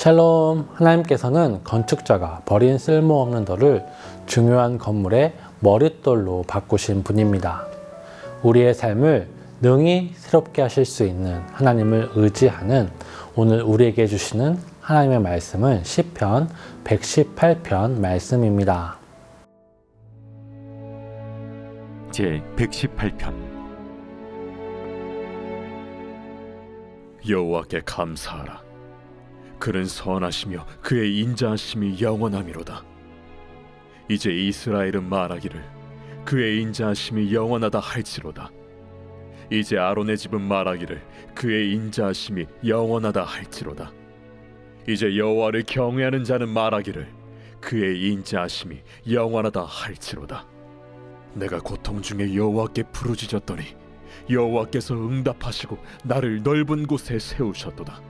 샬롬 하나님께서는 건축자가 버린 쓸모없는 돌을 중요한 건물의 머릿돌로 바꾸신 분입니다. 우리의 삶을 능히 새롭게 하실 수 있는 하나님을 의지하는 오늘 우리에게 주시는 하나님의 말씀은 시편 118편 말씀입니다. 제 118편 여호와께 감사하라 그는 선하시며 그의 인자하심이 영원함이로다. 이제 이스라엘은 말하기를 그의 인자하심이 영원하다 할지로다. 이제 아론의 집은 말하기를 그의 인자하심이 영원하다 할지로다. 이제 여호와를 경외하는 자는 말하기를 그의 인자하심이 영원하다 할지로다. 내가 고통 중에 여호와께 부르짖었더니 여호와께서 응답하시고 나를 넓은 곳에 세우셨도다.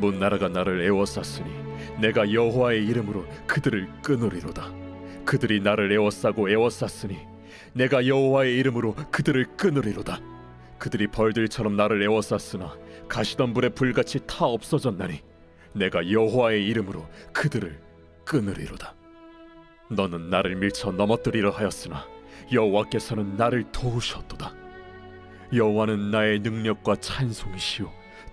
문나라가 나를 애워쌌으니 내가 여호와의 이름으로 그들을 끊으리로다. 그들이 나를 애워싸고 애워쌌으니 내가 여호와의 이름으로 그들을 끊으리로다. 그들이 벌들처럼 나를 애워쌌으나 가시던 불에 불같이 타 없어졌나니 내가 여호와의 이름으로 그들을 끊으리로다. 너는 나를 밀쳐 넘어뜨리려 하였으나 여호와께서는 나를 도우셨도다. 여호와는 나의 능력과 찬송이시요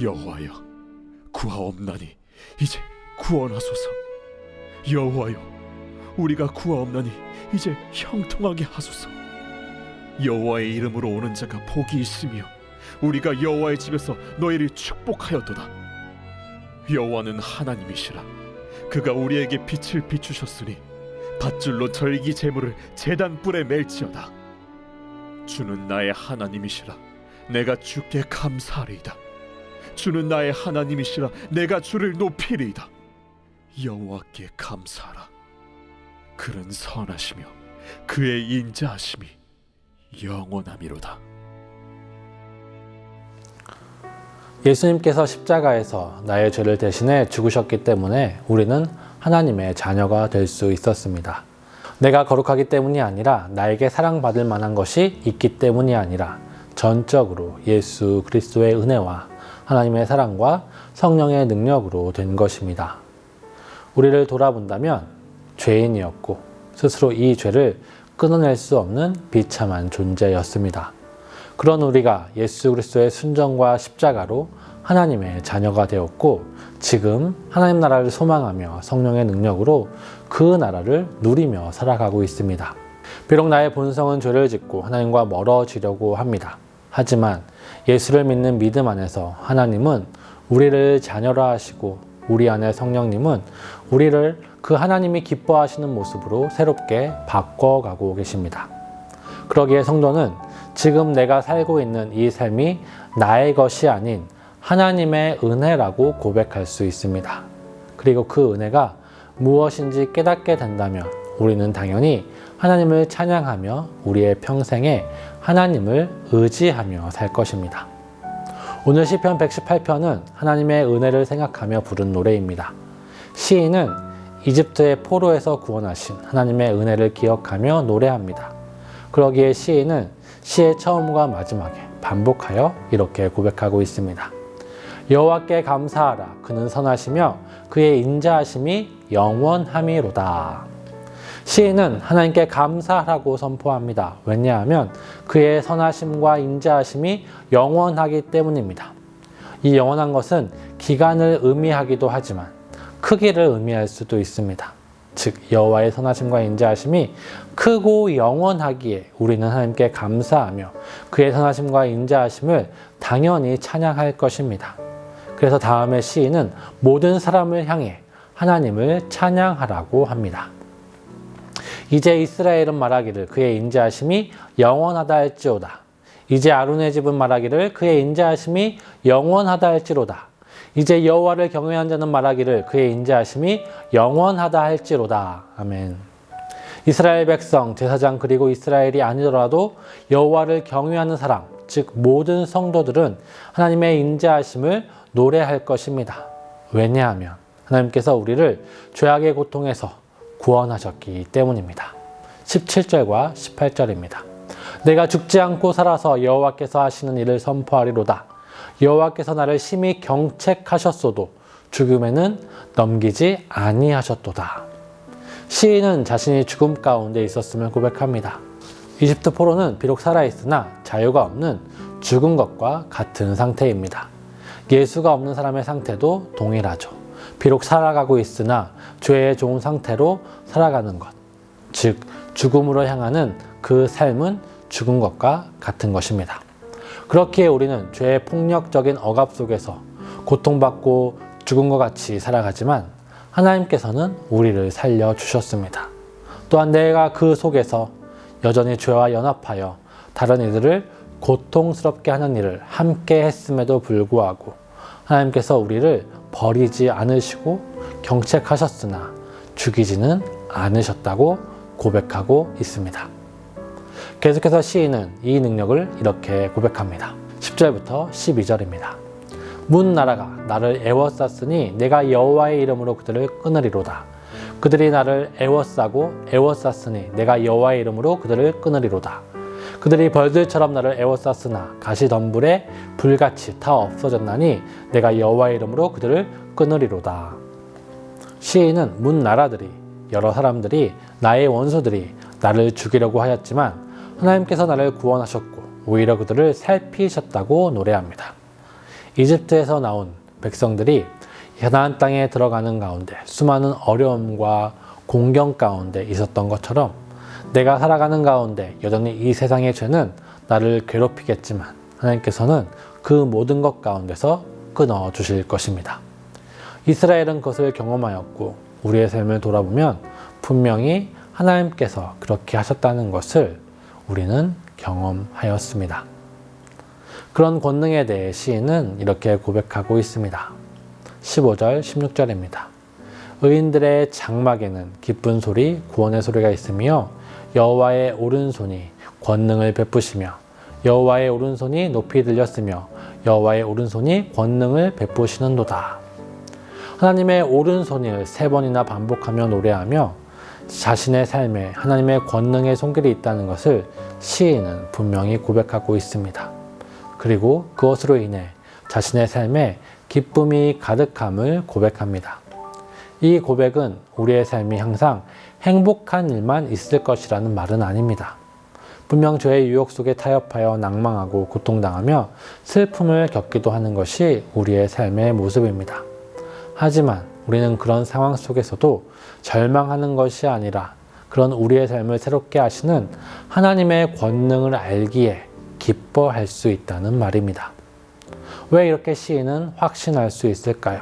여호와여 구하옵나니 이제 구원하소서. 여호와여 우리가 구하옵나니 이제 형통하게 하소서. 여호와의 이름으로 오는 자가 복이 있으며 우리가 여호와의 집에서 너희를 축복하였도다. 여호와는 하나님이시라. 그가 우리에게 빛을 비추셨으니 밧줄로 절기 제물을 제단 뿔에 멜지어다. 주는 나의 하나님이시라. 내가 주께 감사하리이다. 주는 나의 하나님이시라. 내가 주를 높이리이다. 여호와께 감사하라. 그는 선하시며 그의 인자하심이 영원함이로다. 예수님께서 십자가에서 나의 죄를 대신해 죽으셨기 때문에 우리는 하나님의 자녀가 될 수 있었습니다. 내가 거룩하기 때문이 아니라 나에게 사랑받을 만한 것이 있기 때문이 아니라 전적으로 예수 그리스도의 은혜와 하나님의 사랑과 성령의 능력으로 된 것입니다. 우리를 돌아본다면 죄인이었고 스스로 이 죄를 끊어낼 수 없는 비참한 존재였습니다. 그런 우리가 예수 그리스도의 순정과 십자가로 하나님의 자녀가 되었고 지금 하나님 나라를 소망하며 성령의 능력으로 그 나라를 누리며 살아가고 있습니다. 비록 나의 본성은 죄를 짓고 하나님과 멀어지려고 합니다. 하지만 예수를 믿는 믿음 안에서 하나님은 우리를 자녀라 하시고 우리 안에 성령님은 우리를 그 하나님이 기뻐하시는 모습으로 새롭게 바꿔가고 계십니다. 그러기에 성도는 지금 내가 살고 있는 이 삶이 나의 것이 아닌 하나님의 은혜라고 고백할 수 있습니다. 그리고 그 은혜가 무엇인지 깨닫게 된다면 우리는 당연히 하나님을 찬양하며 우리의 평생에 하나님을 의지하며 살 것입니다. 오늘 시편 118편은 하나님의 은혜를 생각하며 부른 노래입니다. 시인은 이집트의 포로에서 구원하신 하나님의 은혜를 기억하며 노래합니다. 그러기에 시인은 시의 처음과 마지막에 반복하여 이렇게 고백하고 있습니다. 여호와께 감사하라 그는 선하시며 그의 인자하심이 영원함이로다. 시인은 하나님께 감사하라고 선포합니다. 왜냐하면 그의 선하심과 인자하심이 영원하기 때문입니다. 이 영원한 것은 기간을 의미하기도 하지만 크기를 의미할 수도 있습니다. 즉 여호와의 선하심과 인자하심이 크고 영원하기에 우리는 하나님께 감사하며 그의 선하심과 인자하심을 당연히 찬양할 것입니다. 그래서 다음에 시인은 모든 사람을 향해 하나님을 찬양하라고 합니다. 이제 이스라엘은 말하기를 그의 인자하심이 영원하다 할지로다. 이제 아론의 집은 말하기를 그의 인자하심이 영원하다 할지로다. 이제 여호와를 경외한 자는 말하기를 그의 인자하심이 영원하다 할지로다. 아멘. 이스라엘 백성, 제사장 그리고 이스라엘이 아니더라도 여호와를 경외하는 사람, 즉 모든 성도들은 하나님의 인자하심을 노래할 것입니다. 왜냐하면 하나님께서 우리를 죄악의 고통에서 구원하셨기 때문입니다. 17절과 18절입니다. 내가 죽지 않고 살아서 여호와께서 하시는 일을 선포하리로다. 여호와께서 나를 심히 경책하셨소도 죽음에는 넘기지 아니하셨도다. 시인은 자신이 죽음 가운데 있었음을 고백합니다. 이집트 포로는 비록 살아있으나 자유가 없는 죽은 것과 같은 상태입니다. 예수가 없는 사람의 상태도 동일하죠. 비록 살아가고 있으나 죄의 좋은 상태로 살아가는 것. 즉, 죽음으로 향하는 그 삶은 죽은 것과 같은 것입니다. 그렇기에 우리는 죄의 폭력적인 억압 속에서 고통받고 죽은 것 같이 살아가지만 하나님께서는 우리를 살려주셨습니다. 또한 내가 그 속에서 여전히 죄와 연합하여 다른 이들을 고통스럽게 하는 일을 함께 했음에도 불구하고 하나님께서 우리를 버리지 않으시고 경책하셨으나 죽이지는 않으셨다고 고백하고 있습니다. 계속해서 시인은 이 능력을 이렇게 고백합니다. 10절부터 12절입니다. 문 나라가 나를 애워쌌으니 내가 여호와의 이름으로 그들을 끊으리로다. 그들이 나를 애워싸고 애워쌌으니 내가 여호와의 이름으로 그들을 끊으리로다. 그들이 벌들처럼 나를 애워쌌으나 가시덤불에 불같이 타 없어졌나니 내가 여호와의 이름으로 그들을 끊으리로다. 시인은 문 나라들이 여러 사람들이 나의 원수들이 나를 죽이려고 하였지만 하나님께서 나를 구원하셨고 오히려 그들을 살피셨다고 노래합니다. 이집트에서 나온 백성들이 가나안 땅에 들어가는 가운데 수많은 어려움과 공경 가운데 있었던 것처럼 내가 살아가는 가운데 여전히 이 세상의 죄는 나를 괴롭히겠지만 하나님께서는 그 모든 것 가운데서 끊어 주실 것입니다. 이스라엘은 그것을 경험하였고 우리의 삶을 돌아보면 분명히 하나님께서 그렇게 하셨다는 것을 우리는 경험하였습니다. 그런 권능에 대해 시인은 이렇게 고백하고 있습니다. 15절, 16절입니다. 의인들의 장막에는 기쁜 소리, 구원의 소리가 있으며 여호와의 오른손이 권능을 베푸시며 여호와의 오른손이 높이 들렸으며 여호와의 오른손이 권능을 베푸시는도다. 하나님의 오른손을 세 번이나 반복하며 노래하며 자신의 삶에 하나님의 권능의 손길이 있다는 것을 시인은 분명히 고백하고 있습니다. 그리고 그것으로 인해 자신의 삶에 기쁨이 가득함을 고백합니다. 이 고백은 우리의 삶이 항상 행복한 일만 있을 것이라는 말은 아닙니다. 분명 죄의 유혹 속에 타협하여 낭망하고 고통당하며 슬픔을 겪기도 하는 것이 우리의 삶의 모습입니다. 하지만 우리는 그런 상황 속에서도 절망하는 것이 아니라 그런 우리의 삶을 새롭게 하시는 하나님의 권능을 알기에 기뻐할 수 있다는 말입니다. 왜 이렇게 시인은 확신할 수 있을까요?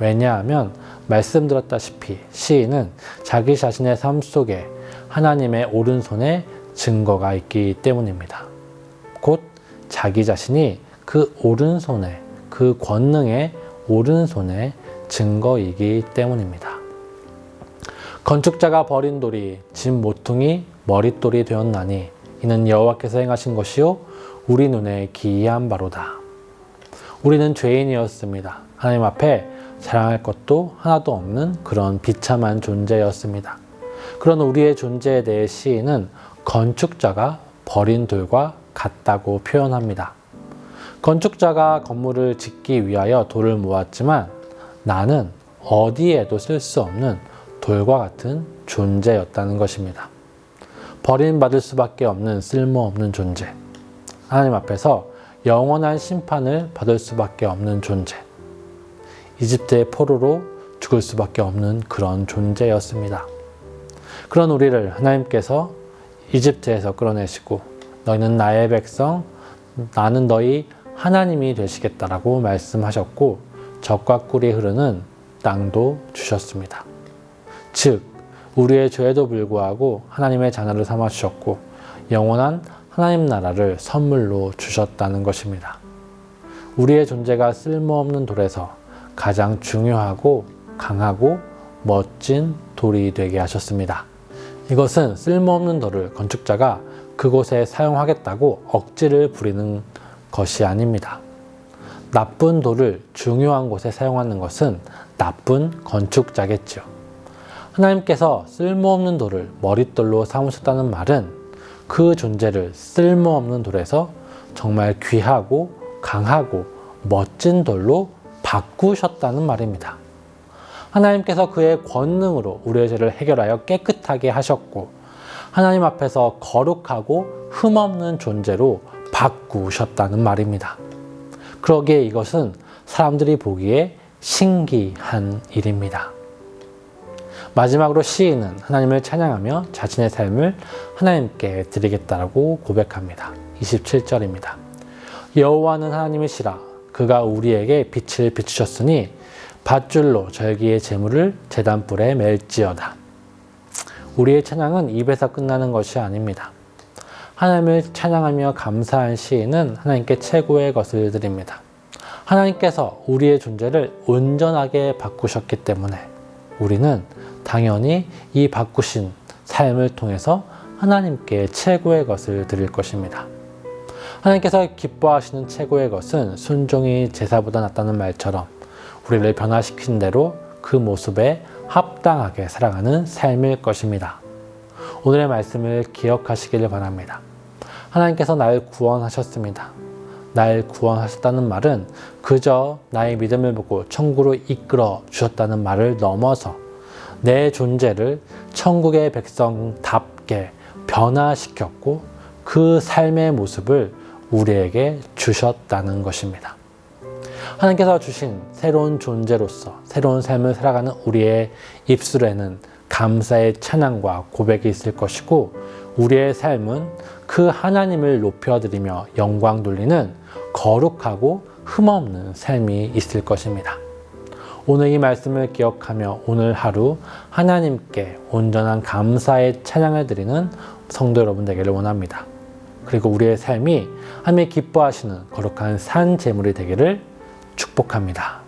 왜냐하면 말씀드렸다시피 시인은 자기 자신의 삶 속에 하나님의 오른손에 증거가 있기 때문입니다. 곧 자기 자신이 그 오른손에 그 권능의 오른손에 증거이기 때문입니다. 건축자가 버린 돌이 집 모퉁이 머릿돌이 되었나니 이는 여호와께서 행하신 것이요 우리 눈에 기이한 바로다. 우리는 죄인이었습니다. 하나님 앞에 사랑할 것도 하나도 없는 그런 비참한 존재였습니다. 그런 우리의 존재에 대해 시인은 건축자가 버린 돌과 같다고 표현합니다. 건축자가 건물을 짓기 위하여 돌을 모았지만 나는 어디에도 쓸 수 없는 돌과 같은 존재였다는 것입니다. 버림받을 수밖에 없는 쓸모없는 존재. 하나님 앞에서 영원한 심판을 받을 수밖에 없는 존재. 이집트의 포로로 죽을 수밖에 없는 그런 존재였습니다. 그런 우리를 하나님께서 이집트에서 끌어내시고 너희는 나의 백성, 나는 너희 하나님이 되시겠다라고 말씀하셨고 적과 꿀이 흐르는 땅도 주셨습니다. 즉 우리의 죄에도 불구하고 하나님의 자녀를 삼아 주셨고 영원한 하나님 나라를 선물로 주셨다는 것입니다. 우리의 존재가 쓸모없는 돌에서 가장 중요하고 강하고 멋진 돌이 되게 하셨습니다. 이것은 쓸모없는 돌을 건축자가 그곳에 사용하겠다고 억지를 부리는 것이 아닙니다. 나쁜 돌을 중요한 곳에 사용하는 것은 나쁜 건축자겠죠. 하나님께서 쓸모없는 돌을 머릿돌로 삼으셨다는 말은 그 존재를 쓸모없는 돌에서 정말 귀하고 강하고 멋진 돌로 바꾸셨다는 말입니다. 하나님께서 그의 권능으로 우리의 죄를 해결하여 깨끗하게 하셨고 하나님 앞에서 거룩하고 흠없는 존재로 바꾸셨다는 말입니다. 그러기에 이것은 사람들이 보기에 신기한 일입니다. 마지막으로 시인은 하나님을 찬양하며 자신의 삶을 하나님께 드리겠다라고 고백합니다. 27절입니다. 여호와는 하나님이시라 그가 우리에게 빛을 비추셨으니 밧줄로 절기의 재물을 제단불에 멜지어다. 우리의 찬양은 입에서 끝나는 것이 아닙니다. 하나님을 찬양하며 감사한 시인은 하나님께 최고의 것을 드립니다. 하나님께서 우리의 존재를 온전하게 바꾸셨기 때문에 우리는 당연히 이 바꾸신 삶을 통해서 하나님께 최고의 것을 드릴 것입니다. 하나님께서 기뻐하시는 최고의 것은 순종이 제사보다 낫다는 말처럼 우리를 변화시킨 대로 그 모습에 합당하게 살아가는 삶일 것입니다. 오늘의 말씀을 기억하시기를 바랍니다. 하나님께서 날 구원하셨습니다. 날 구원하셨다는 말은 그저 나의 믿음을 보고 천국으로 이끌어 주셨다는 말을 넘어서 내 존재를 천국의 백성답게 변화시켰고 그 삶의 모습을 우리에게 주셨다는 것입니다. 하나님께서 주신 새로운 존재로서 새로운 삶을 살아가는 우리의 입술에는 감사의 찬양과 고백이 있을 것이고 우리의 삶은 그 하나님을 높여드리며 영광 돌리는 거룩하고 흠없는 삶이 있을 것입니다. 오늘 이 말씀을 기억하며 오늘 하루 하나님께 온전한 감사의 찬양을 드리는 성도 여러분 되기를 원합니다. 그리고 우리의 삶이 하나님의 기뻐하시는 거룩한 산 제물이 되기를 축복합니다.